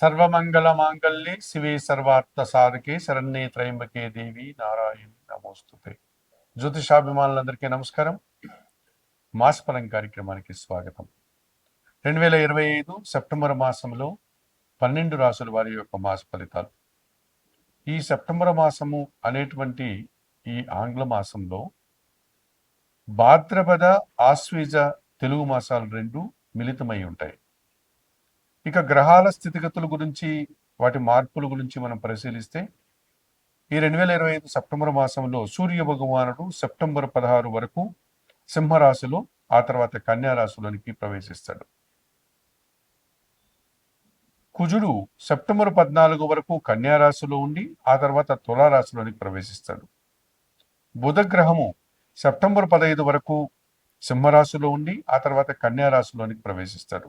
సర్వమంగళ మాంగళ్యే శివే సర్వార్థ సాధకే శరణ్యే త్రయంబకే దేవి నారాయణ నమోస్తుతే. జ్యోతిషాభిమానులందరికీ నమస్కారం. మాసఫలం కార్యక్రమానికి స్వాగతం. రెండు వేల ఇరవై ఐదు సెప్టెంబర్ మాసంలో పన్నెండు రాసుల వారి యొక్క మాస ఫలితాలు. ఈ సెప్టెంబర్ మాసము అనేటువంటి ఈ ఆంగ్ల మాసంలో భాద్రపద ఆశ్వీజ తెలుగు మాసాలు రెండు మిళితమై ఉంటాయి. ఇక గ్రహాల స్థితిగతుల గురించి వాటి మార్పుల గురించి మనం పరిశీలిస్తే ఈ రెండు వేల ఇరవై ఐదు సెప్టెంబర్ మాసంలో సూర్య భగవానుడు సెప్టెంబర్ పదహారు వరకు సింహరాశిలో ఆ తర్వాత కన్యారాశిలోనికి ప్రవేశిస్తాడు. కుజుడు సెప్టెంబర్ పద్నాలుగు వరకు కన్యారాశిలో ఉండి ఆ తర్వాత తులారాశిలోనికి ప్రవేశిస్తాడు. బుధగ్రహము సెప్టెంబర్ పదహైదు వరకు సింహరాశిలో ఉండి ఆ తర్వాత కన్యారాశిలోనికి ప్రవేశిస్తాడు.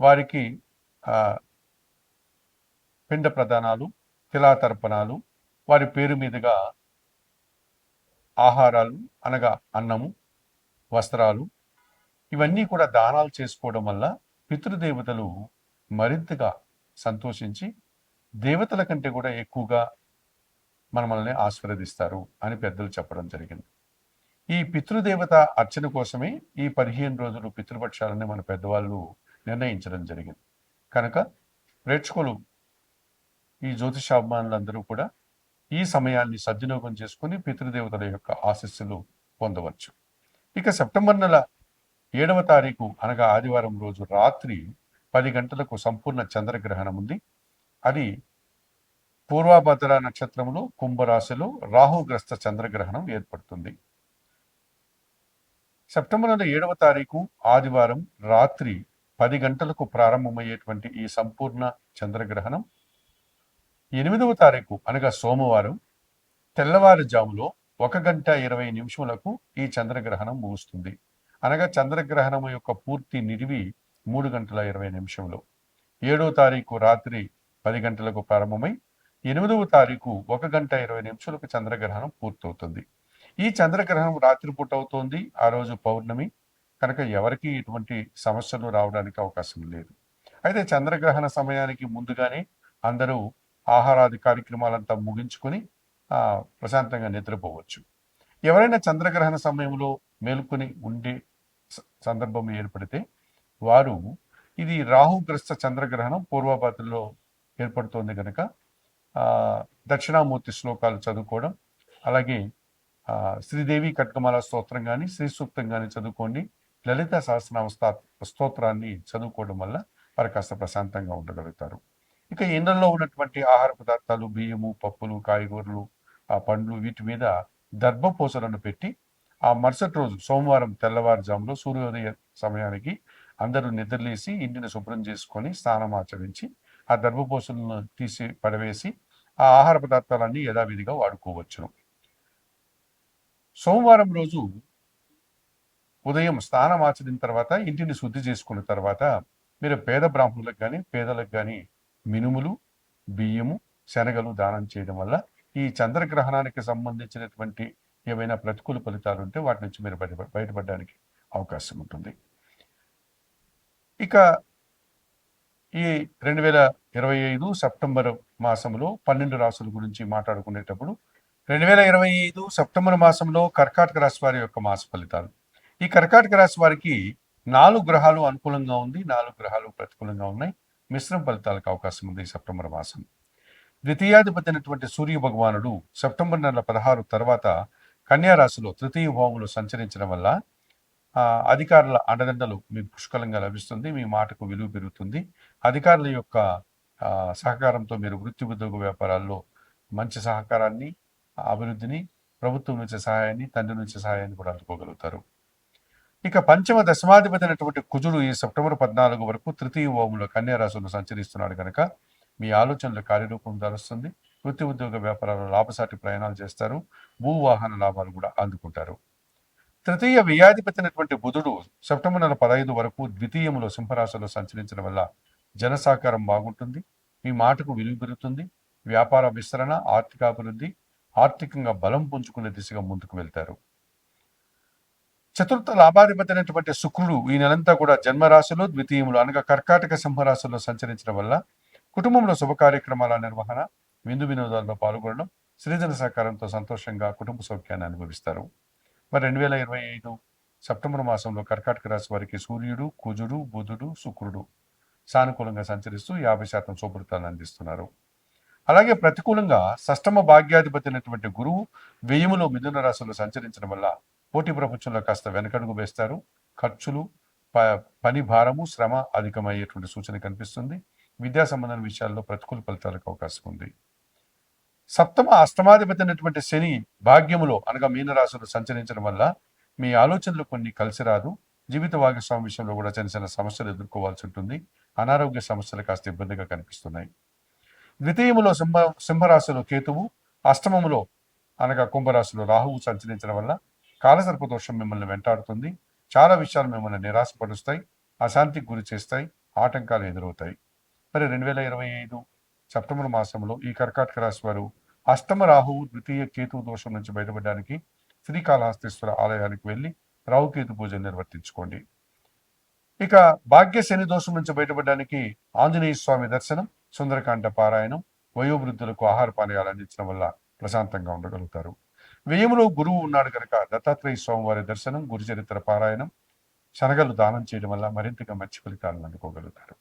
వారికి పిండ ప్రదానాలు తిలాతర్పణాలు వారి పేరు మీదుగా ఆహారాలు అనగా అన్నము వస్త్రాలు ఇవన్నీ కూడా దానాలు చేసుకోవడం వల్ల పితృదేవతలు మరింతగా సంతోషించి దేవతల కంటే కూడా ఎక్కువగా మనల్ని ఆశీర్వదిస్తారు అని పెద్దలు చెప్పడం జరిగింది. ఈ పితృదేవత అర్చన కోసమే ఈ పదిహేను రోజులు పితృపక్షాలని మన పెద్దవాళ్ళు నిర్ణయించడం జరిగింది. కనుక ప్రేక్షకులు ఈ జ్యోతిషాభిమానులందరూ కూడా ఈ సమయాన్ని సద్వినియోగం చేసుకుని పితృదేవతల యొక్క ఆశస్సులు పొందవచ్చు. ఇక సెప్టెంబర్ నెల ఏడవ తారీఖు అనగా ఆదివారం రోజు రాత్రి పది గంటలకు సంపూర్ణ చంద్రగ్రహణం ఉంది. అది పూర్వభద్ర నక్షత్రంలో కుంభరాశిలో రాహుగ్రస్త చంద్రగ్రహణం ఏర్పడుతుంది. సెప్టెంబర్ నెల ఏడవ తారీఖు ఆదివారం రాత్రి పది గంటలకు ప్రారంభమయ్యేటువంటి ఈ సంపూర్ణ చంద్రగ్రహణం ఎనిమిదవ తారీఖు అనగా సోమవారం తెల్లవారుజాములో ఒక గంట ఇరవై నిమిషములకు ఈ చంద్రగ్రహణం ముగుస్తుంది. అనగా చంద్రగ్రహణం యొక్క పూర్తి నిడివి మూడు గంటల ఇరవై నిమిషంలో ఏడవ తారీఖు రాత్రి పది గంటలకు ప్రారంభమై ఎనిమిదవ తారీఖు ఒక గంట ఇరవై నిమిషాలకు చంద్రగ్రహణం పూర్తవుతుంది. ఈ చంద్రగ్రహణం రాత్రిపూట అవుతోంది. ఆ రోజు పౌర్ణమి. కనుక ఎవరికి ఎటువంటి సమస్యలు రావడానికి అవకాశం లేదు. అయితే చంద్రగ్రహణ సమయానికి ముందుగానే అందరూ ఆహారాది కార్యక్రమాలంతా ముగించుకొని ప్రశాంతంగా నిద్రపోవచ్చు. ఎవరైనా చంద్రగ్రహణ సమయంలో మేలుకొని ఉండే స- సందర్భం ఏర్పడితే వారు ఇది రాహుగ్రస్త చంద్రగ్రహణం పూర్వపాతుల్లో ఏర్పడుతోంది కనుక దక్షిణామూర్తి శ్లోకాలు చదువుకోవడం అలాగే శ్రీదేవి కట్కమాల స్తోత్రం కానీ శ్రీ సూక్తం కానీ చదువుకోండి. లలిత సహస్రనామ స్తోత్రాన్ని చదువుకోవడం వల్ల వారు కాస్త ప్రశాంతంగా ఉండగలుగుతారు. ఇక ఇండ్లలో ఉన్నటువంటి ఆహార పదార్థాలు బియ్యము పప్పులు కాయగూరలు ఆ పండ్లు వీటి మీద దర్భపూసలను పెట్టి ఆ మరుసటి రోజు సోమవారం తెల్లవారుజాములో సూర్యోదయ సమయానికి అందరూ నిద్రలేసి ఇంటిని శుభ్రం చేసుకొని స్నానం ఆచరించి ఆ దర్భపూసలను తీసి పడవేసి ఆ ఆహార పదార్థాలన్నీ యథావిధిగా వాడుకోవచ్చును. సోమవారం రోజు ఉదయం స్నానం ఆచరిన తర్వాత ఇంటిని శుద్ధి చేసుకున్న తర్వాత మీరు పేద బ్రాహ్మణులకు కానీ పేదలకు కానీ మినుములు బియ్యము శనగలు దానం చేయడం వల్ల ఈ చంద్రగ్రహణానికి సంబంధించినటువంటి ఏవైనా ప్రతికూల ఫలితాలు ఉంటే వాటి నుంచి మీరు బయట బయటపడడానికి అవకాశం ఉంటుంది. ఇక ఈ రెండు వేల ఇరవై ఐదు సెప్టెంబర్ మాసంలో పన్నెండు రాసుల గురించి మాట్లాడుకునేటప్పుడు రెండు వేల ఇరవై ఐదు సెప్టెంబర్ మాసంలో కర్కాటక రాశి వారి యొక్క మాస ఫలితాలు. ఈ కర్కాటక రాశి వారికి నాలుగు గ్రహాలు అనుకూలంగా ఉంది నాలుగు గ్రహాలు ప్రతికూలంగా ఉన్నాయి. మిశ్రమ ఫలితాలకు అవకాశం ఉంది ఈ సెప్టెంబర్ మాసం. ద్వితీయాధిపతి అయినటువంటి సూర్య భగవానుడు సెప్టెంబర్ నెల పదహారు తర్వాత కన్యారాశిలో తృతీయ భావంలో సంచరించడం వల్ల అధికారుల అండదండలు మీకు పుష్కలంగా లభిస్తుంది మీ మాటకు విలువ పెరుగుతుంది. అధికారుల యొక్క సహకారంతో మీరు వృత్తి ఉద్యోగ వ్యాపారాల్లో మంచి సహకారాన్ని అభివృద్ధిని ప్రభుత్వం నుంచి సహాయాన్ని తండ్రి నుంచి సహాయాన్ని కూడా అందుకోగలుగుతారు. ఇక పంచమ దశమాధిపతి అయినటువంటి కుజుడు ఈ సెప్టెంబర్ పద్నాలుగు వరకు తృతీయ ఓములో కన్యారాశులను సంచరిస్తున్నాడు కనుక మీ ఆలోచనలు కార్యరూపం ధరుస్తుంది వృత్తి ఉద్యోగ వ్యాపారాలు లాభసాటి ప్రయాణాలు చేస్తారు. భూ వాహన లాభాలు కూడా అందుకుంటారు. తృతీయ వ్యయాధిపతి అయినటువంటి బుధుడు సెప్టెంబర్ నెల పదహైదు వరకు ద్వితీయంలో సింహరాశిలో సంచరించడం వల్ల జనసాకారం బాగుంటుంది. మీ మాటకు విలువ పెరుగుతుంది. వ్యాపార విస్తరణ ఆర్థికాభివృద్ధి ఆర్థికంగా బలం పుంజుకునే దిశగా ముందుకు వెళ్తారు. చతుర్థ లాభాధిపతి శుక్రుడు ఈ నెలంతా కూడా జన్మరాశిలో ద్వితీయములు అనగా కర్కాటక సింహరాశుల్లో సంచరించడం వల్ల కుటుంబంలో శుభ కార్యక్రమాల నిర్వహణ విందు వినోదాల్లో పాల్గొనడం సృజన సహకారంతో సంతోషంగా కుటుంబ సౌఖ్యాన్ని అనుభవిస్తారు. మరి రెండు వేల ఇరవై ఐదు సెప్టెంబర్ మాసంలో కర్కాటక రాశి వారికి సూర్యుడు కుజుడు బుధుడు శుక్రుడు సానుకూలంగా సంచరిస్తూ యాభై శాతం శుభ్రతలను అందిస్తున్నారు. అలాగే ప్రతికూలంగా సష్టమ భాగ్యాధిపతి అయినటువంటి గురువు వ్యయములో మిథున రాశిలో సంచరించడం వల్ల పోటీ ప్రపంచంలో కాస్త వెనకడుగు వేస్తారు. ఖర్చులు ప- పని భారము శ్రమ అధికమయ్యేటువంటి సూచన కనిపిస్తుంది. విద్యా సంబంధం విషయాల్లో ప్రతికూల ఫలితాలకు అవకాశం ఉంది. సప్తమ అష్టమాధిపతి అయినటువంటి శని భాగ్యములో అనగా మీనరాశులు సంచరించడం వల్ల మీ ఆలోచనలు కొన్ని కలిసి రాదు. జీవిత భాగస్వామి విషయంలో కూడా చిన్న చిన్న సమస్యలు ఎదుర్కోవాల్సి ఉంటుంది. అనారోగ్య సమస్యలు కాస్త ఇబ్బందిగా కనిపిస్తున్నాయి. ద్వితీయములో సింహ సింహరాశిలో కేతువు అష్టమములో అనగా కుంభరాశిలో రాహువు సంచరించడం వల్ల కాలసర్ప దోషం మిమ్మల్ని వెంటాడుతుంది. చాలా విషయాలు మిమ్మల్ని నిరాశపరుస్తాయి. అశాంతికి గురి చేస్తాయి. ఆటంకాలు ఎదురవుతాయి. మరి రెండు వేల ఇరవై ఐదు సెప్టెంబర్ మాసంలో ఈ కర్కాటక రాశి వారు అష్టమ రాహువు ద్వితీయ కేతు దోషం నుంచి బయటపడడానికి శ్రీకాళహస్తీశ్వర ఆలయానికి వెళ్ళి రావుకేతు పూజలు నిర్వర్తించుకోండి. ఇక భాగ్య శని దోషం నుంచి బయటపడడానికి ఆంజనేయ స్వామి దర్శనం సుందరకాండ పారాయణం వయోవృద్ధులకు ఆహార పానీయాలు అందించడం వల్ల ప్రశాంతంగా ఉండగలుగుతారు. వ్యయములో గురువు ఉన్నాడు కనుక దత్తాత్రేయ స్వామి వారి దర్శనం గురుచరిత్ర పారాయణం శనగలు దానం చేయడం వల్ల మరింతగా మంచి ఫలితాలను అందుకోగలుగుతారు.